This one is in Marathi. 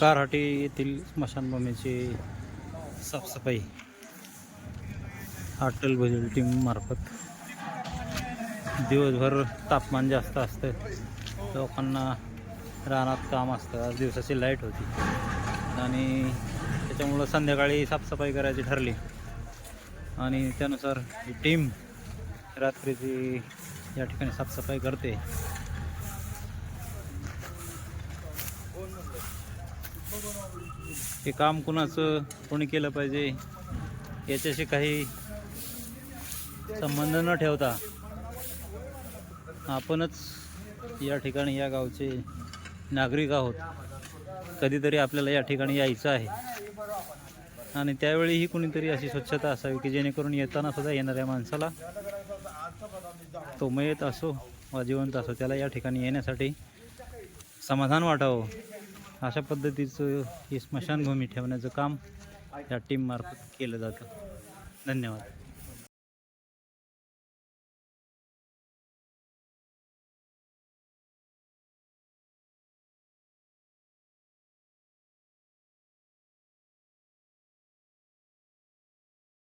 कारहाटी येथील स्मशानभूमीची साफसफाई अटल भुजल टीम मार्फत. दिवसभर तापमान जास्त असतं. लोकांना रानात काम असतं. आज दिवसाची लाइट होती. आणि त्याच्यामुळं संध्याकाळी साफसफाई करायची ठरली. आणि त्यानुसार ही टीम रात्रीची या ठिकाणी साफसफाई करते. हे काम कुणाचं कोणी केलं पाहिजे याच्याशी काही संबंध न ठेवता आपणच या ठिकाणी या गावचे नागरिक आहोत. कधीतरी आपल्याला या ठिकाणी यायचं आहे. आणि त्यावेळीही कुणीतरी अशी स्वच्छता असावी की जेणेकरून येताना सुद्धा येणाऱ्या माणसाला तो मयत असो वा जिवंत असो त्याला या ठिकाणी येण्यासाठी समाधान वाटावं. अशा पद्धतीचं ही स्मशानभूमी ठेवण्याचं काम या टीममार्फत केलं जातं. धन्यवाद.